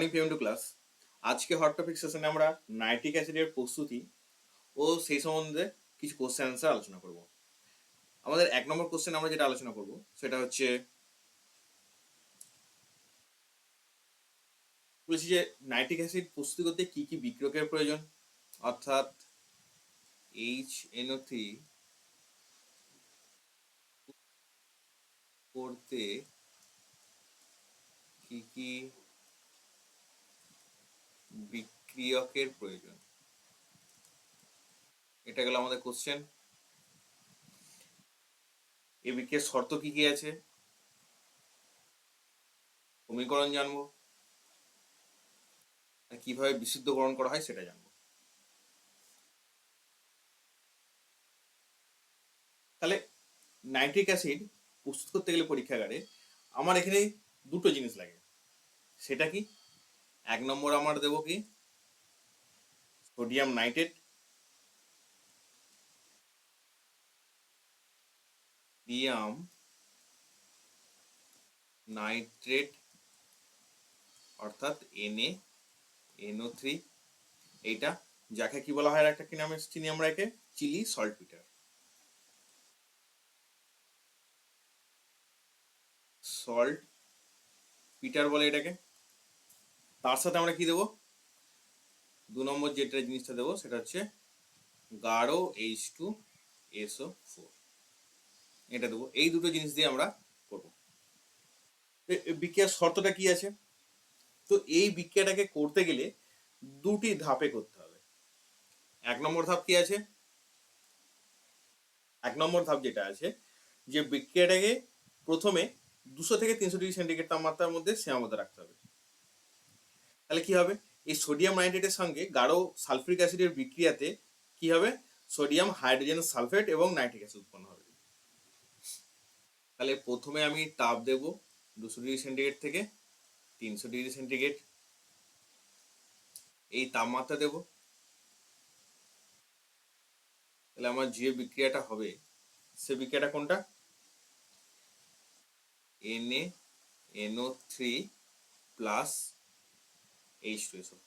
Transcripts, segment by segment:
Morning PM two class আজকে hot topic সেশনে আমরা নাইট্রিক অ্যাসিডের প্রস্তুতি ও সেই সম্বন্ধে কিছু কোশ্চেন অ্যান্সার আলোচনা করব। আমাদের এক নম্বর কোশ্চেন আমরা যেটা আলোচনা করব, সেটা হচ্ছে বলছি যে নাইট্রিক অ্যাসিড প্রস্তুতি করতে কি কি বিক্রিয়কের প্রয়োজন? অর্থাৎ এইচ এনও থ্রি করতে কি কি বিক্রিয়কের প্রয়োজন। এটা গেল আমাদের কোশ্চেন এ বিক্রিয়ার শর্ত কি কি আছে? সমীকরণ জানব। কীভাবে বিশুদ্ধকরণ করা হয় সেটা জানব। তাহলে নাইট্রিক অ্যাসিড প্রস্তুত করতে গেলে পরীক্ষাগারে আমার এখানে দুটো জিনিস লাগে। সেটা কি? এক নম্বর আমার দেবো কি? সোডিয়াম নাইট্রেট সোডিয়াম নাইট্রেট অর্থাৎ N A N O three এইটা যাকে কি বলা হয় একটা কি নামে চিনি আমরা একে? Chile saltpetre saltpetre বলে এটাকে? তার সাথে আমরা কি দেবো? দু নম্বর যেটা জিনিসটা দেবো, সেটা হচ্ছে গাঢ় এইচ টু এসও ফোর। এটা দেবো। এই দুটো জিনিস দিয়ে আমরা করব। বিক্রিয়ার শর্তটা কি আছে? তো এই বিক্রিয়াটাকে করতে গেলে দুটি ধাপে করতে হবে। এক নম্বর ধাপ কি আছে? এক নম্বর ধাপ যেটা আছে, যে বিক্রিয়াটাকে প্রথমে দুশো থেকে তিনশো ডিগ্রি সেন্টিগ্রেড তাপমাত্রার মধ্যে সীমাবদ্ধ রাখতে হবে। তাহলে কি হবে? এই সোডিয়াম নাইট্রেটের সঙ্গে গাঢ় সালফিক অ্যাসিডের বিক্রিয়াতে কি হবে? সোডিয়াম হাইড্রোজেন সালফেট এবং নাইট্রিক অ্যাসিড উৎপন্ন হবে। তাহলে প্রথমে আমি তাপ দেব দুশো ডিগ্রি সেন্টিগ্রেড থেকে তিনশো ডিগ্রি সেন্টিগ্রেড এই তাপমাত্রা দেব। তাহলে আমার যে বিক্রিয়াটা হবে। সে বিক্রিয়াটা কোনটা? N N A N O three plus H two S O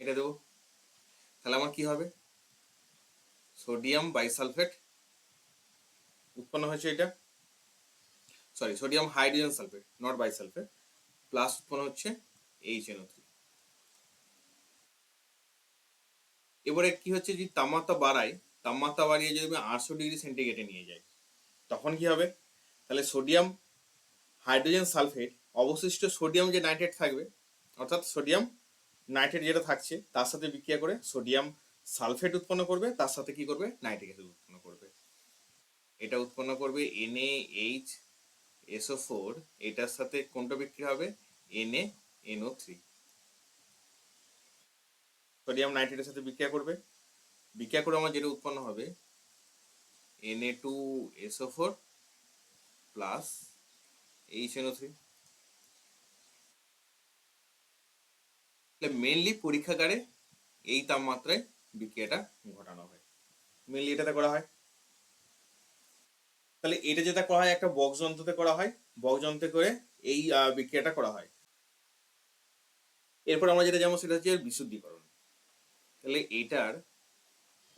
এটা দেবো। তাহলে আমার কি হবে? সোডিয়াম বাইসালফেট উৎপন্ন হয়েছে এটা। Sorry sodium hydrogen sulphate not bisulphate plus উৎপন্ন হচ্ছে এইচ এনও থ্রি এবারে কি হচ্ছে যদি তাপমাত্রা বাড়ায়, তাপমাত্রা বাড়িয়ে যদি আমি আটশো ডিগ্রি সেন্টিগ্রেডে নিয়ে যাই, তখন কি হবে? তাহলে সোডিয়াম হাইড্রোজেন সালফেট অবশিষ্ট সোডিয়াম যে নাইট্রেট থাকবে, অর্থাৎ সোডিয়াম নাইট্রেট যেটা থাকছে, তার সাথে বিক্রিয়া করে সোডিয়াম সালফেট উৎপন্ন করবে, তার সাথে কি করবে? নাইট্রিক অ্যাসিড উৎপন্ন করবে। এটা উৎপন্ন করবে এনএ এইচ এসও ফোর এটার সাথে কোনটা বিক্রি হবে? এনএ এনও থ্রি সোডিয়াম নাইট্রেটের সাথে বিক্রিয়া করবে। বিক্রিয়া করে আমার যেটা উৎপন্ন হবে N A two S O four plus H N O three mainly পরীক্ষাগারে এই তাপমাত্রায় বিক্রিয়াটা ঘটানো হয়। মেনলি এটাতে করা হয়। তাহলে এটা যেটা করা হয়, একটা বক্স যন্ত্রতে করা হয়। বক্স যন্ত্রে করে এই বিক্রিয়াটা করা হয়। এরপর আমরা যেটা যেমন সেটা হচ্ছে বিশুদ্ধিকরণ। তাহলে এটার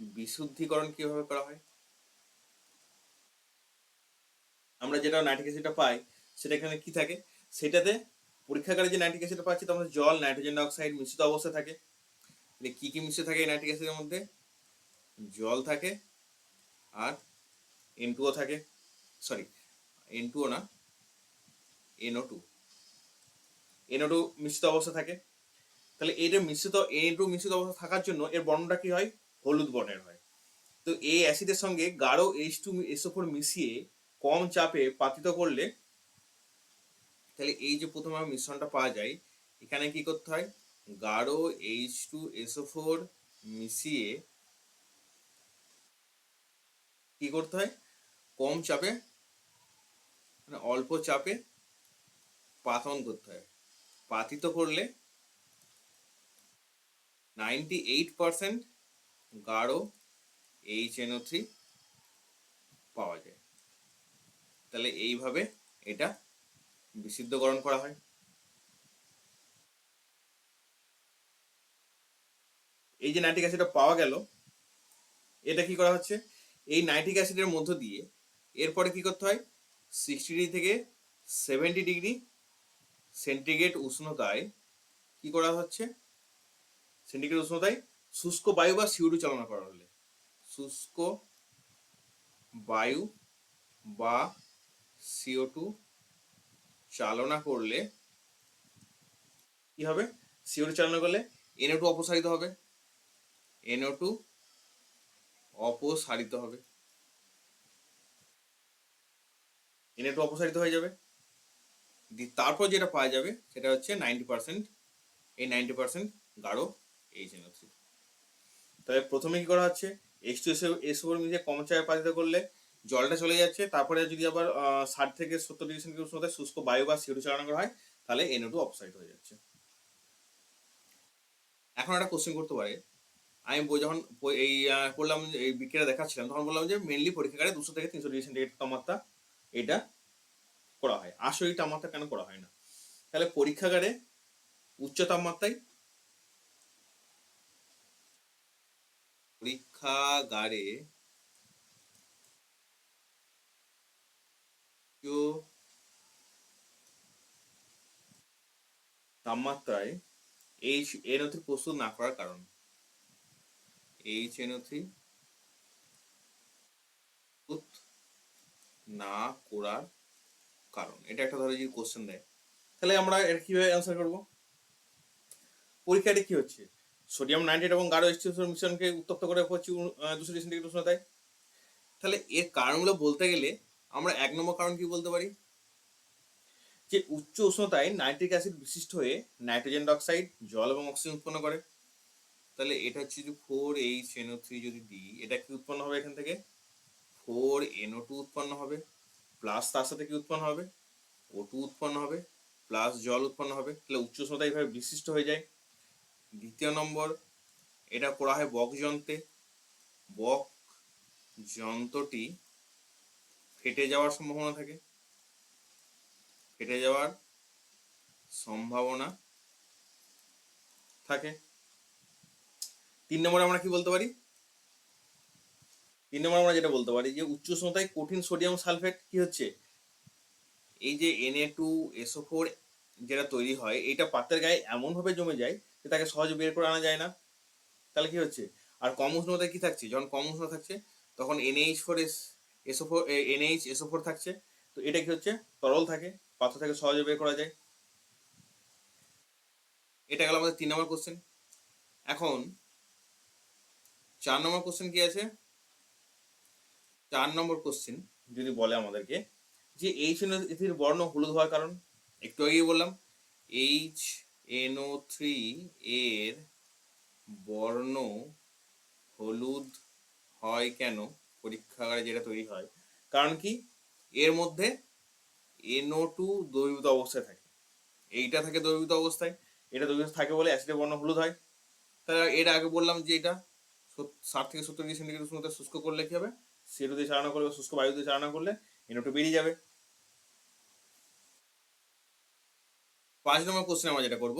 বিশুদ্ধিকরণ কীভাবে করা হয়? আমরা যেটা নাইট্রিক অ্যাসিডটা পাই, সেটা এখানে কি থাকে? সেটাতে পরীক্ষাগারে যে নাইট্রিক অ্যাসিড পাচ্ছি, তার মধ্যে জল, নাইট্রোজেন ডাইঅক্সাইড মিশ্রিত অবস্থায় থাকে। কি কি মিশ্রিত থাকে এই নাইট্রিক অ্যাসিডের মধ্যে? জল থাকে আর এন টুও থাকে। সরি এন টুও না এনও টু এনও টু মিশ্রিত অবস্থা থাকে। তাহলে এটা মিশ্রিত এন টু মিশ্রিত অবস্থা থাকার জন্য এর বর্ণটা কি হয়? হলুদ বর্ণের হয়। তো এই অ্যাসিডের সঙ্গে গাঢ় এইচ টু এসও ফোর মিশিয়ে কম চাপে পাতিত করলে তাহলে এই যে প্রথমে মিশ্রণটা পাওয়া যায়, এখানে কি করতে হয়? গাঢ় এইচ টু এসও ফোর মিশিয়ে কি করতে হয়? কম চাপে মানে অল্প চাপে পাতন করতে হয়। পাতিত করলে নাইনটি এইট পার্সেন্ট গাঢ় এইচ এনও থ্রি পাওয়া যায়। তাহলে এইভাবে এটা বিশুদ্ধকরণ করা হয়। এই যে নাইট্রিক অ্যাসিডটা পাওয়া গেল, এটা কি করা হচ্ছে? এই নাইট্রিক অ্যাসিডের মধ্য দিয়ে এরপরে কি করতে হয়? সিক্সটি ডিগ্রি থেকে সেভেন্টি ডিগ্রি সেন্টিগ্রেড উষ্ণতায় কি করা হচ্ছে? সেন্টিগ্রেড উষ্ণতায় শুষ্ক বায়ু বা সিউরি চালনা করা হলে। শুষ্ক বায়ু বা সিও টু চালনা করলে কি হবে? সিও টু চালনা করলে এনও টু অপসারিত হবে। এনও টু অপসারিত হবে। এনএ টু অপসারিত হয়ে যাবে। তারপর যেটা পাওয়া যাবে সেটা হচ্ছে নাইনটি পার্সেন্ট এই নাইনটি পার্সেন্ট গাঢ় এইচ এন থ্রি তবে প্রথমে কি করা হচ্ছে? H two S S or মিশে কম চাপে পাতিত করলে জলটা চলে যাচ্ছে, তারপরে যদি আবার ষাট থেকে সত্তর ডিগ্রি সেন্টিগ্রেড উষ্ণতায় শুষ্ক বায়ু বা সিউটু চালানো করা হয়, তাহলে এনও টু অপসাইড হয়ে যাচ্ছে। এখন একটা কোশ্চেন করতে পারে। আমি যখন এই পড়লাম, এই বিক্রিয়া দেখাচ্ছিলাম, তখন বললাম যে মেনলি পরীক্ষাগারে দুশো থেকে তিনশো ডিগ্রি সেন্টিগ্রেড তাপমাত্রা এটা করা হয়। আসলে তাপমাত্রা কেন করা হয় না? তাহলে পরীক্ষাগারে উচ্চ তাপমাত্রায় পরীক্ষাগারে উচ্চ তাপমাত্রায় এইচ এনও থ্রি প্রস্তুত না করার কারণ। না করার কারণ। এটা একটা ধরো যদি কোশ্চেন দেয়। তাহলে আমরা এর কীভাবে অ্যান্সার করব? পরীক্ষাটা কি হচ্ছে? সোডিয়াম নাইট্রেট এবং গাঢ় এইচটিএসের মিশ্রণকে উত্তপ্ত করে হচ্ছে দুশো ডিগ্রি উষ্ণতায়। তাহলে এর কারণগুলো বলতে গেলে আমরা এক নম্বর কারণ কি বলতে পারি? যে উচ্চ উষ্ণতায় নাইট্রিক অ্যাসিড বিশিষ্ট হয়ে নাইট্রোজেন ডাইঅক্সাইড, জল এবং অক্সিজেন উৎপন্ন করে। তাহলে এটা হচ্ছে যদি ফোর এইচ এনও থ্রি যদি দিই, এটা কি উৎপন্ন হবে এখান থেকে? ফোর এনও টু উৎপন্ন হবে প্লাস তার সাথে কি উৎপন্ন হবে? ও টু উৎপন্ন হবে প্লাস জল উৎপন্ন হবে। তাহলে উচ্চ উষ্ণতা এইভাবে বিশিষ্ট হয়ে যায়। দ্বিতীয় নম্বর, এটা করা হয় বক যন্ত্রে। বক যন্ত্রটি ফেটে যাওয়ার সম্ভাবনা থাকে। ফেটে যাওয়ার সম্ভাবনা থাকে। তিন নম্বরে আমরা কি বলতে পারি? তিন নম্বর আমরা যেটা বলতে পারি যে, উচ্চ উষ্ণতায় কঠিন সোডিয়াম সালফেট কি হচ্ছে? এই যে এনএ টু এসও ফোর যেটা তৈরি হয়, এটা পাত্রের গায়ে এমনভাবে জমে যায় যে তাকে সহজে বের করে আনা যায় না। তাহলে কি হচ্ছে? আর কম উষ্ণতায় কি থাকছে? যখন কম উষ্ণতা থাকছে, তখন NH four S SO four NH SO four থাকছে। তো এটা কি হচ্ছে? তরল থাকে, পাথর থেকে সহজে বের করা যায়। এটা গেল আমাদের তিন নম্বর কোশ্চেন এখন, চার নম্বর কোশ্চেন কি আছে? চার নম্বর কোশ্চেন যদি বলে আমাদেরকে, যে এইচ এন এর বর্ণ হলুদ হওয়ার কারণ? একটু আগেই বললাম এইচ এনও থ্রি এর বর্ণ হলুদ হয় কেন? পরীক্ষাগারে যেটা তৈরি হয়। কারণ কি? এর মধ্যে এনও টু দ্রবীভূত অবস্থায় থাকে। এইটা থাকে দ্রবীভূত অবস্থায়। এটা দ্রবীভূত থাকে বলে অ্যাসিডের বর্ণ হলুদ হয়। তাহলে এর আগে বললাম যে এটা ষাট থেকে সত্তর ডিগ্রি সেন্টিগ্রেড উষ্ণতা শুষ্ক করলে কি হবে? সিও দিয়ে চালনা করলে শুষ্ক বায়ু দিয়ে চালনা করলে এনও টু বেরিয়ে যাবে। পাঁচ নম্বর কোশ্চেন আমরা যেটা করব।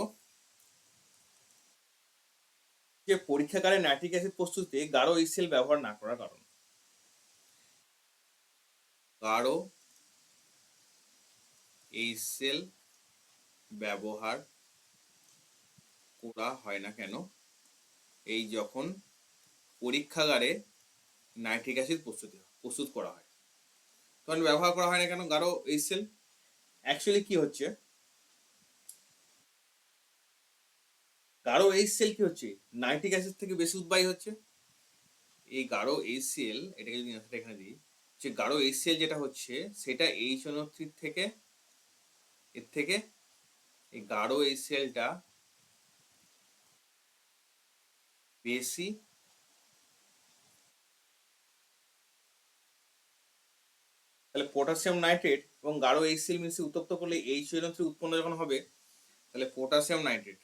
যে পরীক্ষাগারে নাইট্রিক অ্যাসিড প্রস্তুতিতে গাঢ় ইসেল ব্যবহার না করার কারণ। গাঢ় এইচএল ব্যবহার করা হয় না কেন? এই যখন পরীক্ষাগারে নাইট্রিক অ্যাসিড প্রস্তুতি প্রস্তুত করা হয়। তখন ব্যবহার করা হয় না কেন? গাঢ় এইচএল অ্যাকচুয়ালি কি হচ্ছে? গাঢ় এইচসিএল কি হচ্ছে? নাইট্রিক অ্যাসিড থেকে বেশি উৎবাহী হচ্ছে। এই গাঢ় এইচসিএল এটাকে যদি এখানে দিই যে গাঢ় এইচসিএল যেটা হচ্ছে, সেটা এইচ থ্রি থেকে, এর থেকে এই গাঢ় এইচসিএলটা বেশি তাহলে পটাশিয়াম নাইট্রেট এবং গাঢ় এইচসিএল মিশিয়ে উত্তপ্ত করলে এইচ থ্রি উৎপন্ন যখন হবে, তাহলে পটাশিয়াম নাইট্রেট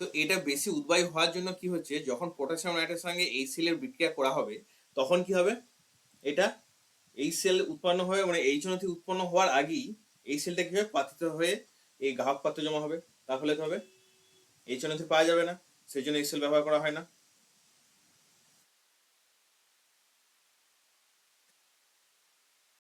তো এটা বেশি উদ্বায়ী হওয়ার জন্য কি হচ্ছে, যখন পটাশিয়াম নাইট্রেটের সঙ্গে এই সেলের বিক্রিয়া করা হবে, তখন কি হবে? এটা এই সেল উৎপন্ন হয়ে মানে এই জন্য উৎপন্ন হওয়ার আগেই এই সেলটা কি হবে? পাতিত হয়ে এই গ্রাহক পাত্র জমা হবে। তাহলে কি হবে? এই জন্য পাওয়া যাবে না। সেই জন্য এই সেল ব্যবহার করা হয় না।